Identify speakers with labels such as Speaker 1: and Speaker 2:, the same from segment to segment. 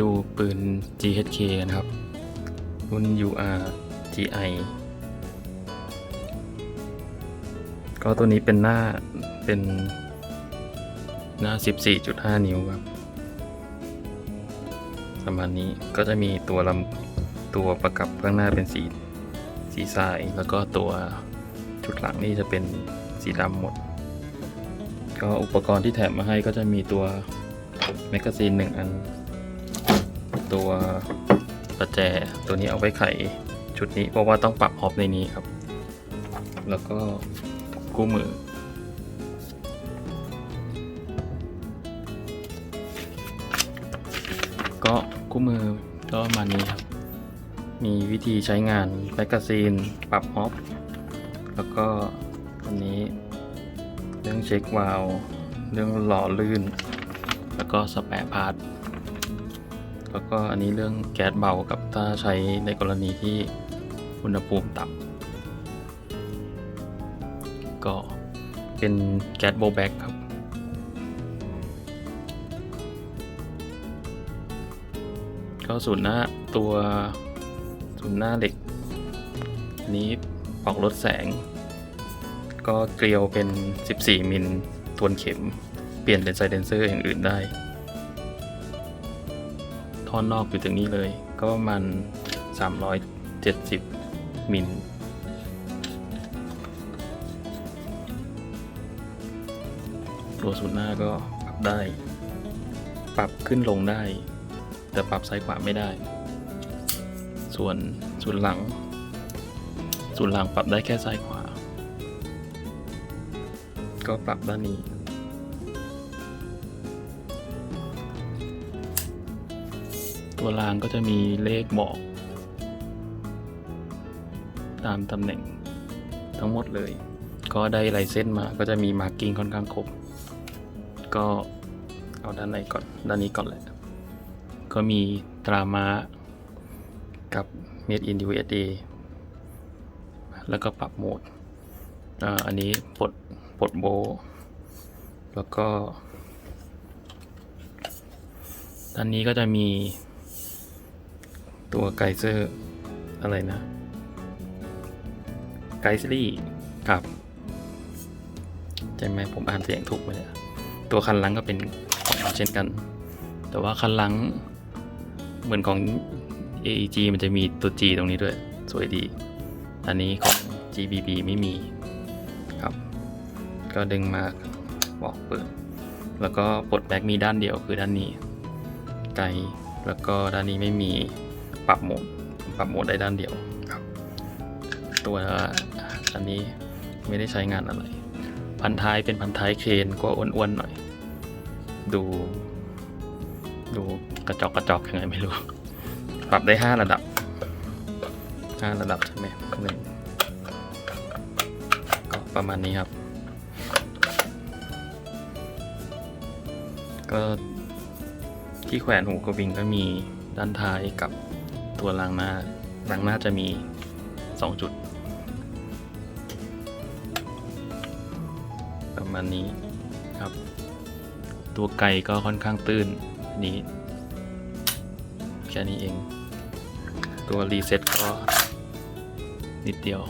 Speaker 1: ดูปืน GHK กันครับ รุ่น UR GI ก็ตัวนี้เป็นหน้าเป็นหน้า 14.5 นิ้วครับ ประมาณนี้ก็จะมีตัวลำตัวประกับข้างหน้าเป็นสีสีทราย แล้วก็ตัวชุดหลังนี่จะเป็นสีดำหมด ก็อุปกรณ์ที่แถมมาให้ก็จะมีตัวแมกกาซีนหนึ่งอัน ตัวประแจตัวนี้เอาไว้ไขชุดนี้เพราะว่าต้องปรับฮอปในนี้ครับ แล้วก็กู้มือ ก็คู่มือก็ประมาณนี้ครับ มีวิธีใช้งานแมกกาซีน ปรับฮอปแล้วก็อันนี้ เรื่องเช็ควาลเรื่องหล่อลื่น แล้วก็สแปรพาร์ท แล้วก็อันนี้เรื่องแก๊สเบากับถ้าใช้ในกรณีที่อุณหภูมิต่ำก็เป็นแก๊สโบแบ็กครับก็ศูนย์หน้าตัวศูนย์หน้าเหล็ก อันนี้ออกลดแสง ก็เกลียวเป็น 14 มิลทวนเข็ม เปลี่ยนเป็นไซเดนเซอร์อย่างอื่นได้ ท่อนนอกอยู่ตรงนี้เลย ก็ประมาณ370 มิลตัวศูนย์หน้าก็ปรับได้ ปรับขึ้นลงได้ แต่ปรับซ้ายขวาไม่ได้ ส่วนส่วนหลัง ส่วนหลังปรับได้แค่ซ้ายขวา ก็ปรับด้านนี้ ตัวรางก็จะมีเลขบอก ตามตำแหน่งทั้งหมดเลย ก็ได้ลายเส้นมาก็จะมีมาร์กิ้งค่อนข้างครบก็เอาด้านในก่อนด้านนี้ก่อนแหละ ก็มีตรามากับ Made in USA แล้วก็ปรับโหมดอ,อันนี้ปลดปลดโบว์แล้วก็ด้านนี้ก็จะมี ตัวไกเซอร์อะไรนะ ไกซ์ลี่กับใช่ไหมผมอ่านเสียงถูกไหมเนี่ยตัวคันหลังก็เป็นของเราเช่นกัน แต่ว่าคันหลังเหมือนของ AEG มันจะมีตัว G ตรงนี้ด้วย สวยดี อันนี้ของ GBB ไม่มีครับ ก็ดึงมาบอกเปิด แล้วก็ปลดแบ็กมีด้านเดียวคือด้านนี้ ไกล แล้วก็ด้านนี้ไม่มี ปรับโหมดปรับโหมดได้ด้านเดียวครับ ตัวอันนี้ไม่ได้ใช้งานอะไร พันท้ายเป็นพันท้ายเคนก็อ้วนๆหน่อย ดู ดูกระจอกกระจอกยังไงไม่รู้ ปรับได้5ระดับ5ระดับใช่ไหมหนึ่งก็ประมาณนี้ครับ ก็ที่แขวนหูกระวิงก็มีด้านท้ายกับ ตัวรางหน้ารางหน้าจะมี 2 จุด ประมาณนี้ครับ ตัวไก่ก็ค่อนข้างตื้นนี้แค่นี้เอง ตัวรีเซ็ตก็นิดเดียว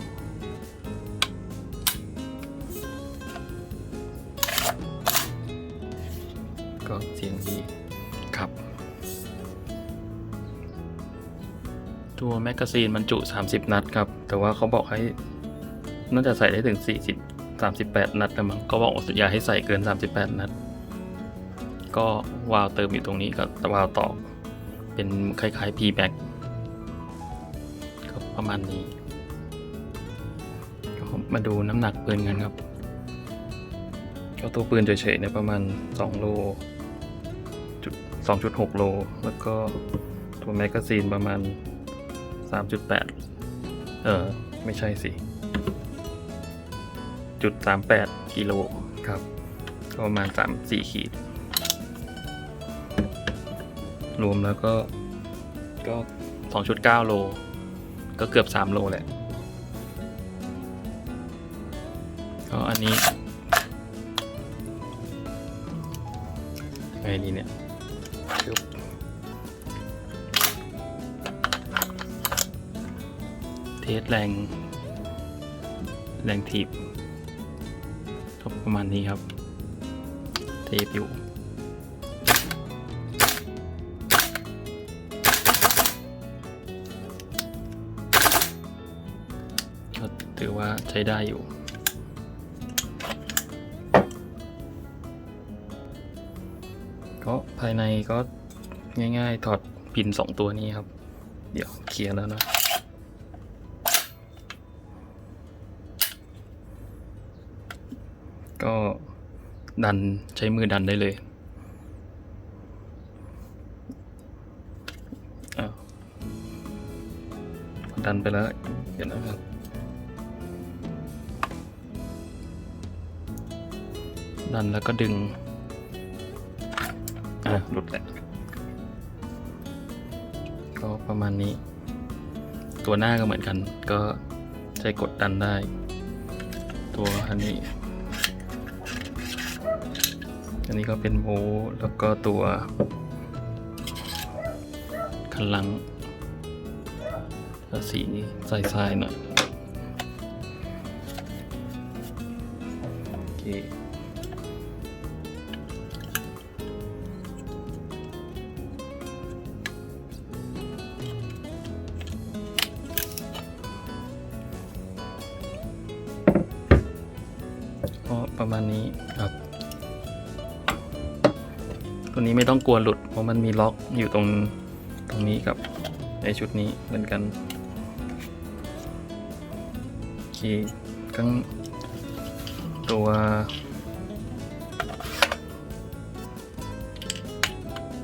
Speaker 1: แมกกาซีนมันจุ 30 นัดครับ แต่ว่าเขาบอกให้น่าจะใส่ได้ถึง 40 38 นัดแล้วมั้งก็บอกว่าอย่าให้ใส่เกิน 38 นัด ก็วาล์วเติมอยู่ตรงนี้กับวาล์วต่อเป็นคล้ายๆ P-back ก็ประมาณนี้ก็มาดูน้ำหนักปืนกันครับก็ตัวปืนเฉยๆเนี่ยประมาณ 2 โลจุด2.6 โล แล้วก็ตัวแมกกาซีนประมาณ 3.8 เออ ไม่ใช่สิจุด38กิโลครับก็ประมาณ 3-4 ขีด รวมแล้วก็ก็ 2.9 โล ก็เกือบ 3 โลแหละ ก็อันนี้ไงดีเนี่ย เทสแรง แรงถีบก็ประมาณนี้ครับ เทปอยู่ก็ถือว่าใช้ได้อยู่ก็ภายในก็ง่ายๆ ถอดพินสองตัวนี้ครับ เดี๋ยวเคลียร์แล้วนะ ก็ดันใช้มือดันได้เลยอ้าวดันไปแล้วเดี๋ยวนะครับดันแล้วก็ดึง อะหลุดแล้วก็ประมาณนี้ ตัวหน้าก็เหมือนกัน ก็ใช้กดดันได้ ตัวอันนี้ อันนี้ก็เป็นโมแล้วก็ตัวคันลังสีทรายๆหน่อยโอเคก็ประมาณนี้ครับ ตัวนี้ไม่ต้องกลัวหลุด เพราะมันมีล็อกอยู่ตรงตรงนี้กับในชุดนี้เหมือนกันโอเคข้งตัว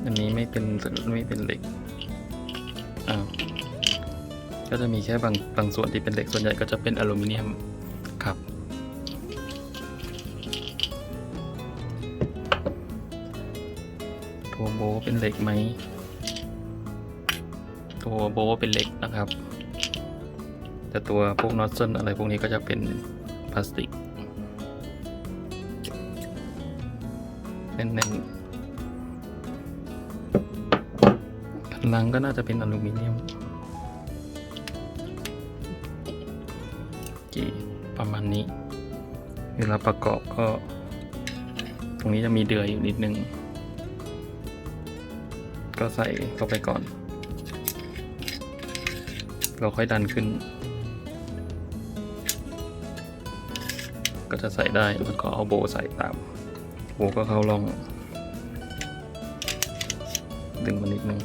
Speaker 1: อันนี้ไม่เป็นไม่เป็นเหล็กอ่าวก็จะมีแค่บางบางส่วนที่เป็นเหล็กส่วนใหญ่ก็จะเป็นอลูมิเนียม ตัวโบเป็นเหล็กไหม ตัวโบเป็นเหล็กนะครับ แต่ตัวพวกน็อตเซนอะไรพวกนี้ก็จะเป็นพลาสติกแน่นๆข้างหลังก็น่าจะเป็นอลูมิเนียมโอเคประมาณนี้ เวลาประกอบก็ ตรงนี้จะมีเดือยอยู่นิดนึง ก็ใส่เข้าไปก่อน เราค่อยดันขึ้น ก็จะใส่ได้แล้วก็เอาโบใส่ตาม โบก็เข้าร่อง ดึงมานิดนึง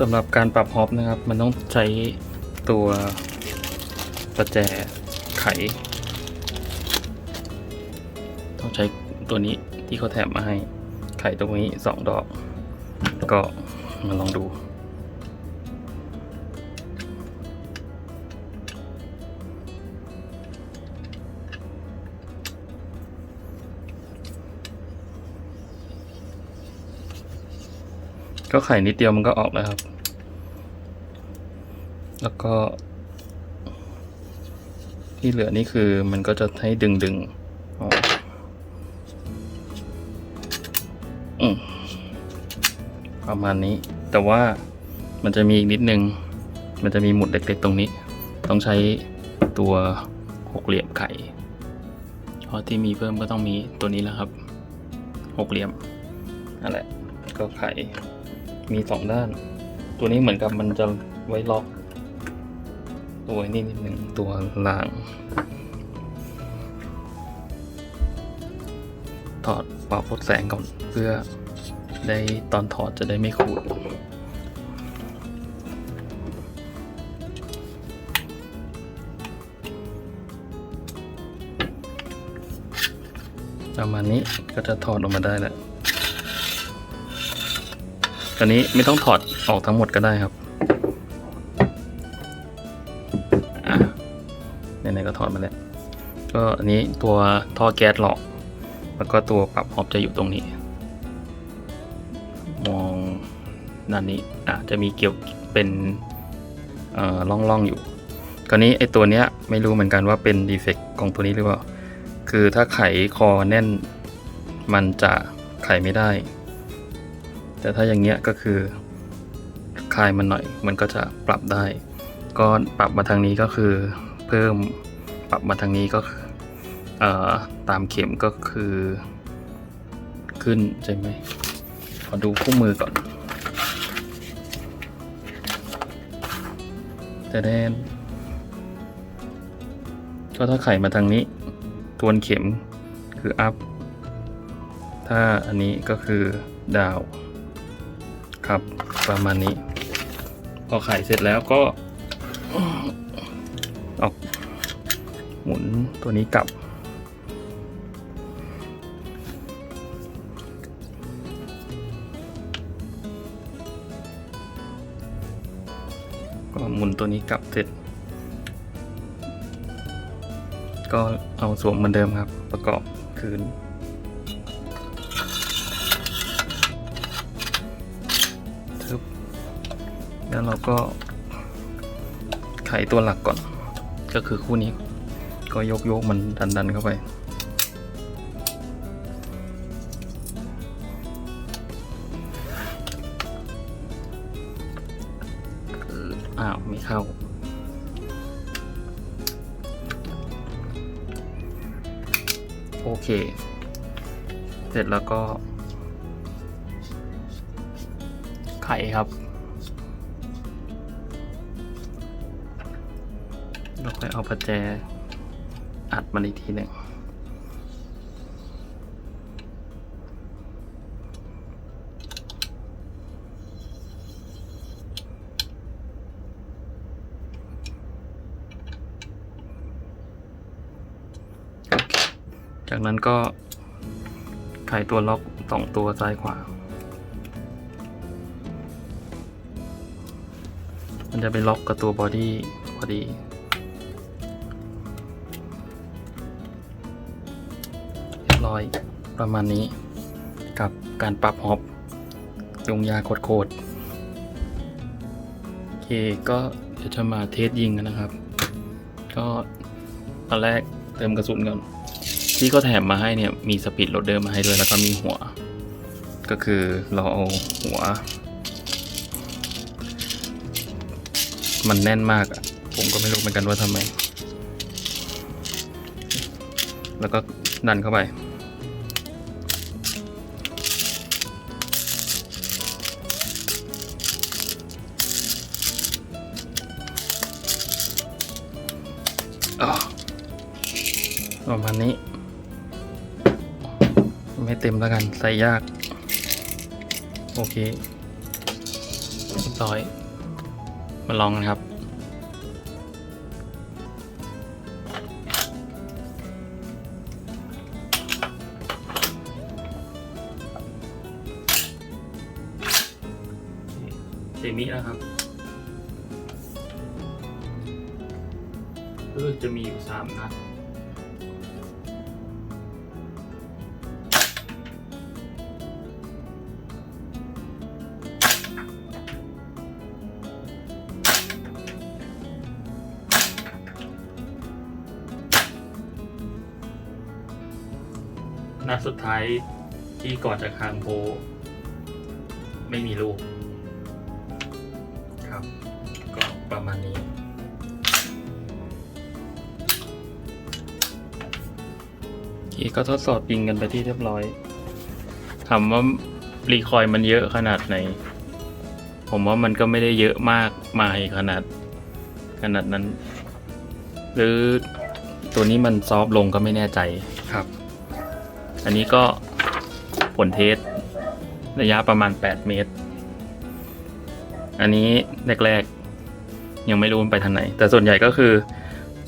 Speaker 1: สำหรับการปรับฮอปนะครับ มันต้องใช้ตัวประแจไข ต้องใช้ตัวนี้ที่เขาแถมมาให้ไขตรงนี้สองดอก ก็มาลองดู ก็ไข่นิดเดียวมันก็ออกแล้วครับ แล้วก็ ที่เหลือนี่คือมันก็จะให้ดึงดึงออกประมาณนี้ แต่ว่ามันจะมีอีกนิดนึง มันจะมีหมุดเล็กๆตรงนี้ ต้องใช้ตัวหกเหลี่ยมไข่เพราะที่มีเพิ่มก็ต้องมีตัวนี้แล้วครับ หกเหลี่ยมนั่นแหละก็ไข่ มีสองด้าน ตัวนี้เหมือนกับมันจะไว้ล็อก ตัวนี้นิดหนึ่งตัวหล่างถอดปรับลดแสงก่อนเพื่อได้ตอนถอดจะได้ไม่ขูดประมาณนี้ก็จะถอดออกมาได้แล้ว อนนี้ไม่ต้องถอดออกทั้งหมดก็ได้ครับไหนๆก็ถอดมาแล้วก็อันนี้ตัวท่อแก๊สหลอก แล้วก็ตัวปรับฮอปจะอยู่ตรงนี้ มองด้านนี้อาจจะมีเกี่ยวเป็นล่อร่องร่องๆอยู่คราวนี้ไอตัวเนี้ยไม่รู้เหมือนกันว่าเป็นดีเฟกต์ของตัวนี้หรือเปล่า คือถ้าไขคอแน่นมันจะไขไม่ได้ แต่ถ้าอย่างเงี้ยก็คือคลายมันหน่อย มันก็จะปรับได้ ก็ปรับมาทางนี้ก็คือเพิ่มปรับมาทางนี้ก็เอ่อตามเข็มก็คือ ขึ้นใช่ไหมขอดูคู่มือก่อนแต่แดนก็ถ้าไขมาทางนี้ ทวนเข็มคือ up ถ้าอันนี้ก็คือ down ครับ ประมาณนี้ พอไข่เสร็จแล้วก็ออกหมุนตัวนี้กลับ ก็หมุนตัวนี้กลับเสร็จ ก็เอาสวมเหมือนเดิมครับ ประกอบคืน แล้วเราก็ไขตัวหลักก่อน ก็คือคู่นี้ ก็ยกโยกมันดันดันเข้าไป อ้าวไม่เข้าโอเค เสร็จแล้วก็ ไข่ครับ ค่อยเอาประแจอัดมันอีกทีหนึ่งจากนั้นก็ไขตัวล็อกสองตัวซ้ายขวา มันจะไปล็อกกับตัวบอดี้พอดี ร้อยประมาณนี้ กับการปรับฮอปยงยาโคตรๆโอเคก็เดี๋ยวจะมาเทสยิงกันนะครับ ก็ตอนแรกเติมกระสุนก่อนที่เขาแถมมาให้เนี่ยมีสปีดโหลดเดอร์มาให้ด้วยแล้วก็มีหัว ก็คือเราเอาหัว มันแน่นมากอะผมก็ไม่รู้เหมือนกันว่าทำไม แล้วก็ดันเข้าไป ประมาณนี้ ไม่เต็มแล้วกันใส่ยาก โอเคเรียบร้อย มาลองกันครับเซมิแล้วครับก็จะมีอยู่สามนัด นัดสุดท้ายที่ก่อนจะคางโบไม่มีลูก ครับ ก็ประมาณนี้โอเคก็ทดสอบยิงกันไปที่เรียบร้อย ถามว่ารีคอยล์มันเยอะขนาดไหน ผมว่ามันก็ไม่ได้เยอะมากมายขนาด ขนาดนั้น หรือตัวนี้มันซอฟต์ลงก็ไม่แน่ใจครับ อันนี้ก็ผลเทสระยะประมาณ 8 เมตร อันนี้แรกๆ ยังไม่รู้มันไปทางไหน แต่ส่วนใหญ่ก็คือ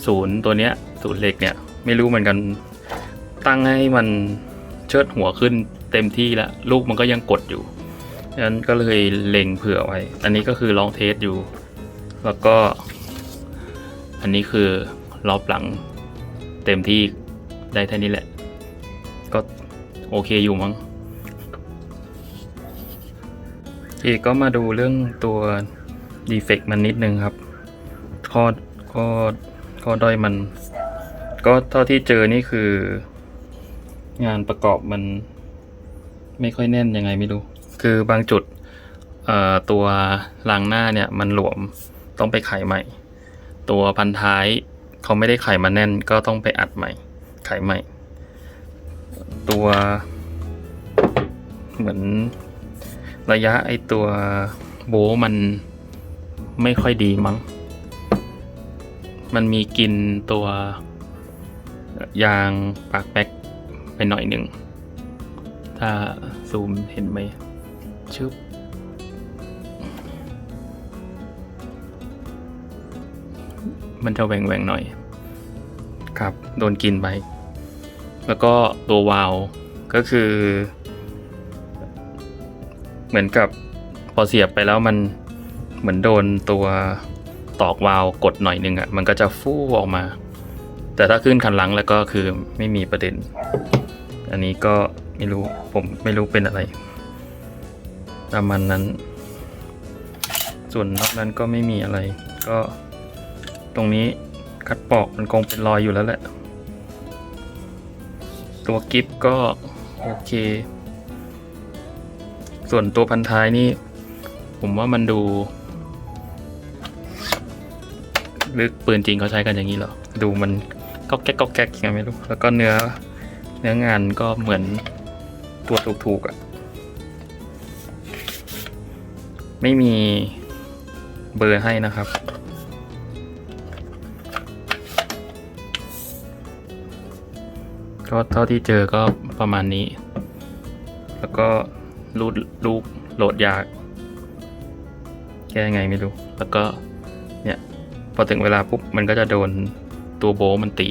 Speaker 1: ศูนย์ตัวเนี้ยศูนย์เหล็กเนี่ย ไม่รู้เหมือนกันตั้งให้มันเชิดหัวขึ้นเต็มที่แล้ว ลูกมันก็ยังกดอยู่ฉะนั้นก็เลยเล็งเผื่อไว้ อันนี้ก็คือลองเทสอยู่ แล้วก็ อันนี้คือรอบหลังเต็มที่ได้แค่นี้แหละ โอเคอยู่มั้งเคก็มาดูเรื่องตัวดีเฟกมันนิดนึงครับข้อข้อข้อด้อยมัน ก็เท่าที่เจอนี่คือ งานประกอบมัน ไม่ค่อยแน่นยังไงไม่รู้ คือบางจุดตัวรางหน้าเนี่ยมันหลวมต้องไปไขใหม่ ตัวพันท้ายเขาไม่ได้ไขมาแน่นก็ต้องไปอัดใหม่ ไขใหม่ ตัวเหมือนระยะไอตัวโบมันไม่ค่อยดีมั้ง มันมีกินตัวยางปากแป๊กไปหน่อยหนึ่ง ถ้าซูมเห็นไหมชึบมันจะแหวงแหว่งๆหน่อย ครับ โดนกินไป แล้วก็ตัววาลก็คือ เหมือนกับพอเสียบไปแล้วมันเหมือนโดนตัวตอกวาลกดหน่อยนึงอะ่ะมันก็จะฟู่ออกมา แต่ถ้าขึ้นคันหลังแล้วก็คือไม่มีประเด็น อันนี้ก็ไม่รู้ผมไม่รู้เป็นอะไรประมาณนั้น ส่วนนอกนั้นก็ไม่มีอะไร ก็ตรงนี้คัดปอกมันคงเป็นรอยอยู่แล้วแหละ ตัวกิฟก็โอเค ส่วนตัวพันท้ายนี่ ผมว่ามันดูลึกปืนจริงเขาใช้กันอย่างนี้เหรอ ดูมันก็แก๊กก็แก๊กยังไม่รู้ แล้วก็เนื้อเนื้องานก็เหมือนตัวถูกๆอะ่ะ ไม่มีเบอร์ให้นะครับ ก็เท่าที่เจอก็ประมาณนี้ แล้วก็รูดลูกโหลดยาก แก้ยังไงไม่รู้ แล้วก็เนี่ย พอถึงเวลาปุ๊บ มันก็จะโดนตัวโบมันตี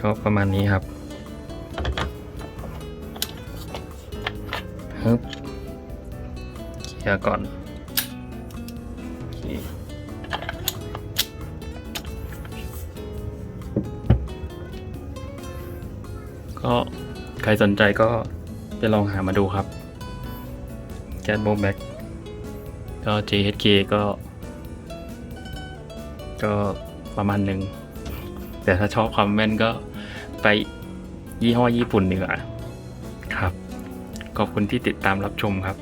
Speaker 1: ก็ประมาณนี้ครับฮึบเคลียร์ก่อน ก็ใครสนใจก็ไปลองหามาดูครับ แก t โบแบ็กก็ JHK ก็ ก็ประมาณหนึ่ง แต่ถ้าชอบความแม่นก็ไปยี่ห้อญี่ปุ่นดีกว่าครับ ขอบคุณที่ติดตามรับชมครับ